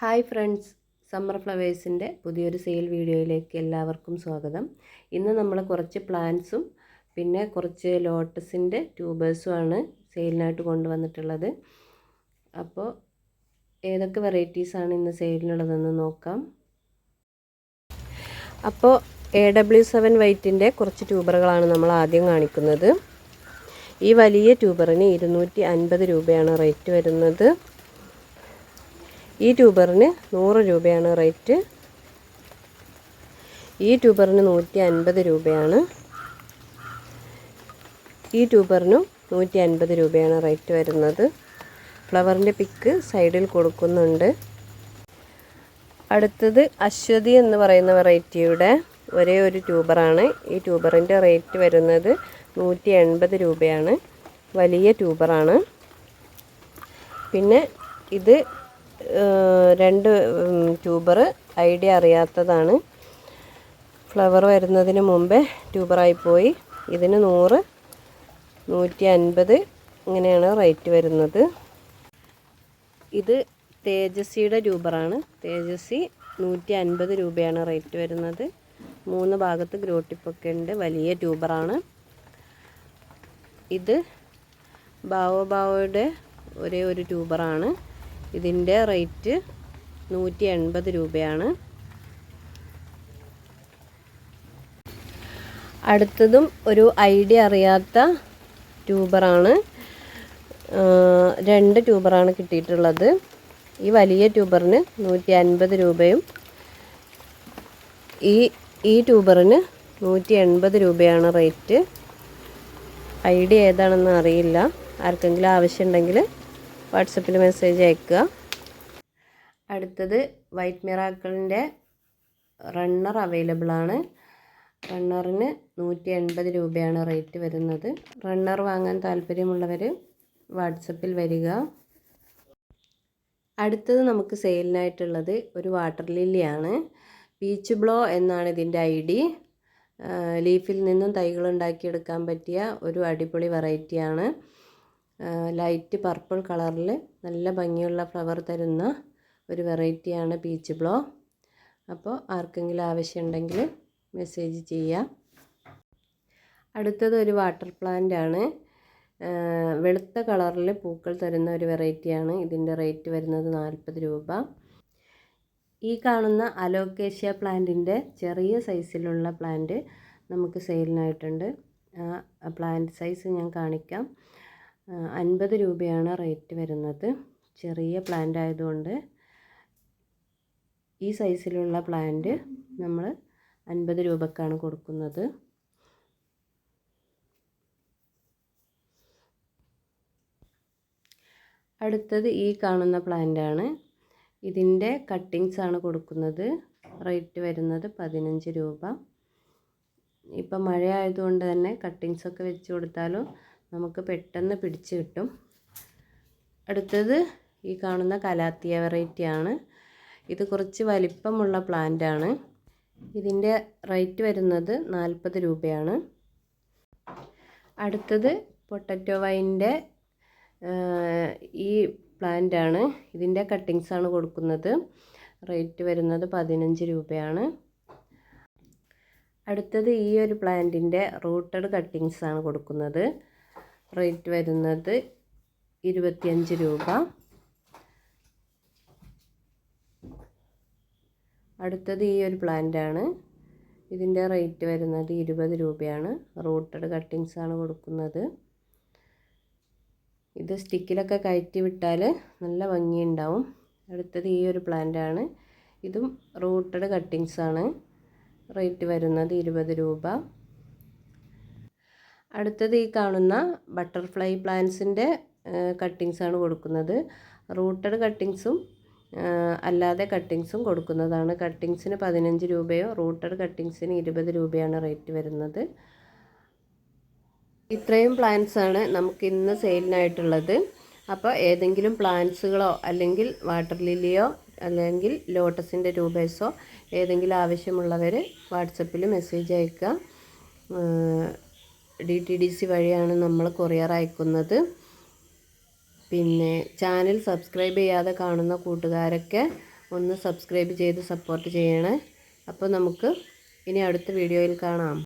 Hi friends summer ഫ്ലവേഴ്സിന്റെ പുതിയൊരു sale വീഡിയോയിലേക്ക് എല്ലാവർക്കും സ്വാഗതം. ഇന്ന് നമ്മൾ കുറച്ച് പ്ലാന്റ്സും പിന്നെ കുറച്ച് ലോട്ടസിന്റെ ട്യൂബേഴ്സുമാണ് സെയിലിനായിട്ട് കൊണ്ടുവന്നിട്ടുള്ളത്. അപ്പോൾ ഏതൊക്കെ വെറൈറ്റീസാണ് ഇന്ന് സെയിലിനുള്ളതെന്ന് നോക്കാം. അപ്പോൾ എ ഡബ്ല്യു സെവൻ വൈറ്റിന്റെ കുറച്ച് ട്യൂബറുകളാണ് നമ്മൾ ആദ്യം കാണിക്കുന്നത്. ഈ വലിയ ട്യൂബറിന് ഇരുന്നൂറ്റി അൻപത് രൂപയാണ് റേറ്റ് വരുന്നത്. ഈ ട്യൂബറിന് നൂറ് രൂപയാണ് റേറ്റ്. ഈ ട്യൂബറിന് നൂറ്റി അൻപത് രൂപയാണ്. ഈ ട്യൂബറിനും നൂറ്റി അൻപത് രൂപയാണ് റേറ്റ് വരുന്നത്. ഫ്ലവറിന്റെ പിക്ക് സൈഡിൽ കൊടുക്കുന്നുണ്ട്. അടുത്തത് അശ്വതി എന്ന് പറയുന്ന വെറൈറ്റിയുടെ ഒരേ ഒരു ട്യൂബറാണ്. ഈ ട്യൂബറിന്റെ റേറ്റ് വരുന്നത് നൂറ്റി എൺപത് രൂപയാണ്. വലിയ ട്യൂബറാണ്. പിന്നെ ഇത് രണ്ട് ട്യൂബർ ഐഡിയ അറിയാത്തതാണ്. ഫ്ലവർ വരുന്നതിന് മുമ്പേ ട്യൂബറായിപ്പോയി ഇതിന് നൂറ് നൂറ്റി അൻപത് ഇങ്ങനെയാണ് റേറ്റ് വരുന്നത്. ഇത് തേജസ്സിയുടെ ട്യൂബറാണ്. തേജസ്സി നൂറ്റി അൻപത് രൂപയാണ് റേറ്റ് വരുന്നത്. മൂന്ന് ഭാഗത്ത് ഗ്രോട്ടിപ്പൊക്കെ ഉണ്ട്. വലിയ ട്യൂബറാണ്. ഇത് ബാവോ ബാവോയുടെ ഒരേ ഒരു ട്യൂബറാണ്. ഇതിന്റെ റേറ്റ് നൂറ്റി എൺപത് രൂപയാണ്. അടുത്തതും ഒരു ഐഡിയ അറിയാത്ത ട്യൂബറാണ്. രണ്ട് ട്യൂബറാണ് കിട്ടിയിട്ടുള്ളത്. ഈ വലിയ ട്യൂബറിന് നൂറ്റി അൻപത് രൂപയും ഈ ഈ ട്യൂബറിന് നൂറ്റി എൺപത് രൂപയാണ് റേറ്റ്. ഐഡിയ ഏതാണെന്ന് അറിയില്ല. ആർക്കെങ്കിലും ആവശ്യമുണ്ടെങ്കിൽ വാട്സപ്പിൽ മെസ്സേജ് അയക്കുക. അടുത്തത് വൈറ്റ് മിറാക്കിളിന്റെ റണ്ണർ അവൈലബിൾ ആണ്. റണ്ണറിന് നൂറ്റി എൺപത് രൂപയാണ് റേറ്റ് വരുന്നത്. റണ്ണർ വാങ്ങാൻ താല്പര്യമുള്ളവർ വാട്സപ്പിൽ വരിക. അടുത്തത് നമുക്ക് സെയിലിനായിട്ടുള്ളത് ഒരു വാട്ടർ ലില്ലിയാണ്. പീച്ച് ബ്ലോ എന്നാണ് ഇതിന്റെ ഐ ഡി. ലീഫിൽ നിന്നും തൈകൾ ഉണ്ടാക്കിയെടുക്കാൻ പറ്റിയ ഒരു അടിപൊളി വെറൈറ്റിയാണ്. ലൈറ്റ് പർപ്പിൾ കളറിൽ നല്ല ഭംഗിയുള്ള ഫ്ലവർ തരുന്ന ഒരു വെറൈറ്റിയാണ് പീച്ച് ബ്ലോ. അപ്പോൾ ആർക്കെങ്കിലും ആവശ്യമുണ്ടെങ്കിൽ മെസ്സേജ് ചെയ്യാം. അടുത്തത് ഒരു വാട്ടർ പ്ലാന്റ് ആണ്. വെളുത്ത കളറിൽ പൂക്കൾ തരുന്ന ഒരു വെറൈറ്റിയാണ്. ഇതിന്റെ റേറ്റ് വരുന്നത് നാൽപ്പത് രൂപ. ഈ കാണുന്ന അലോക്കേഷ്യ പ്ലാന്റിന്റെ ചെറിയ സൈസിലുള്ള പ്ലാന്റ് നമുക്ക് സെയിലിനായിട്ടുണ്ട്. ആ പ്ലാന്റ് സൈസ് ഞാൻ കാണിക്കാം. അൻപത് രൂപയാണ് റേറ്റ് വരുന്നത്. ചെറിയ പ്ലാന്റ് ആയതുകൊണ്ട് ഈ സൈസിലുള്ള പ്ലാന്റ് നമ്മൾ അൻപത് രൂപക്കാണ് കൊടുക്കുന്നത്. അടുത്തത് ഈ കാണുന്ന പ്ലാന്റാണ് ഇതിന്റെ കട്ടിങ്സ് ആണ് കൊടുക്കുന്നത്. റേറ്റ് വരുന്നത് പതിനഞ്ച് രൂപ. ഇപ്പം മഴ ആയതുകൊണ്ട് തന്നെ കട്ടിങ്സൊക്കെ വെച്ച് കൊടുത്താലും നമുക്ക് പെട്ടെന്ന് പിടിച്ച് കിട്ടും. അടുത്തത് ഈ കാണുന്ന കലാത്തിയ വെറൈറ്റി ആണ്. ഇത് കുറച്ച് വലിപ്പമുള്ള പ്ലാന്റ് ആണ്. ഇതിന്റെ റേറ്റ് വരുന്നത് നാൽപ്പത് രൂപയാണ്. അടുത്തത് പൊട്ടറ്റോ വൈന്റെ ഈ പ്ലാന്റ് ആണ്. ഇതിന്റെ ആണ് കൊടുക്കുന്നത്. റേറ്റ് വരുന്നത് പതിനഞ്ച് രൂപയാണ്. അടുത്തത് ഈ ഒരു പ്ലാന്റിന്റെ റൂട്ടഡ് കട്ടിങ്സ് ആണ് കൊടുക്കുന്നത്. റേറ്റ് വരുന്നത് ഇരുപത്തിയഞ്ച് രൂപ. അടുത്തത് ഈ ഒരു പ്ലാന്റ് ആണ്. ഇതിന്റെ റേറ്റ് വരുന്നത് ഇരുപത് രൂപയാണ്. റൂട്ടഡ് കട്ടിങ്സ് ആണ് കൊടുക്കുന്നത്. ഇത് സ്റ്റിക്കിലൊക്കെ കയറ്റി വിട്ടാൽ നല്ല ഭംഗിയുണ്ടാവും. അടുത്തത് ഈ ഒരു പ്ലാന്റ് ആണ്. ഇതും റൂട്ടഡ് കട്ടിങ്സ് ആണ്. റേറ്റ് വരുന്നത് ഇരുപത് രൂപ. അടുത്തത് ഈ കാണുന്ന ബട്ടർഫ്ലൈ പ്ലാന്റ്സിന്റെ കട്ടിങ്സ് ആണ് കൊടുക്കുന്നത്. റൂട്ടഡ് കട്ടിങ്സും അല്ലാതെ കട്ടിങ്സും കൊടുക്കുന്നതാണ്. കട്ടിങ്സിന് പതിനഞ്ച് രൂപയോ റൂട്ടഡ് കട്ടിങ്സിന് ഇരുപത് രൂപയാണ് റേറ്റ് വരുന്നത്. ഇത്രയും പ്ലാന്റ്സ് ആണ് നമുക്ക് ഇന്ന് സെയിലിനായിട്ടുള്ളത്. അപ്പോൾ ഏതെങ്കിലും പ്ലാന്റ്സുകളോ അല്ലെങ്കിൽ വാട്ടർ ലില്ലിയോ അല്ലെങ്കിൽ ലോട്ടസിന്റെ രൂപേഴ്സോ ഏതെങ്കിലും ആവശ്യമുള്ളവർ വാട്സപ്പിൽ മെസ്സേജ് അയക്കുക. ഡി ടി ഡി സി വഴിയാണ് നമ്മൾ കൊറിയർ അയക്കുന്നത്. പിന്നെ ചാനൽ സബ്സ്ക്രൈബ് ചെയ്യാതെ കാണുന്ന കൂട്ടുകാരൊക്കെ ഒന്ന് സബ്സ്ക്രൈബ് ചെയ്ത് സപ്പോർട്ട് ചെയ്യണേ. അപ്പോൾ നമുക്ക് ഇനി അടുത്ത വീഡിയോയിൽ കാണാം.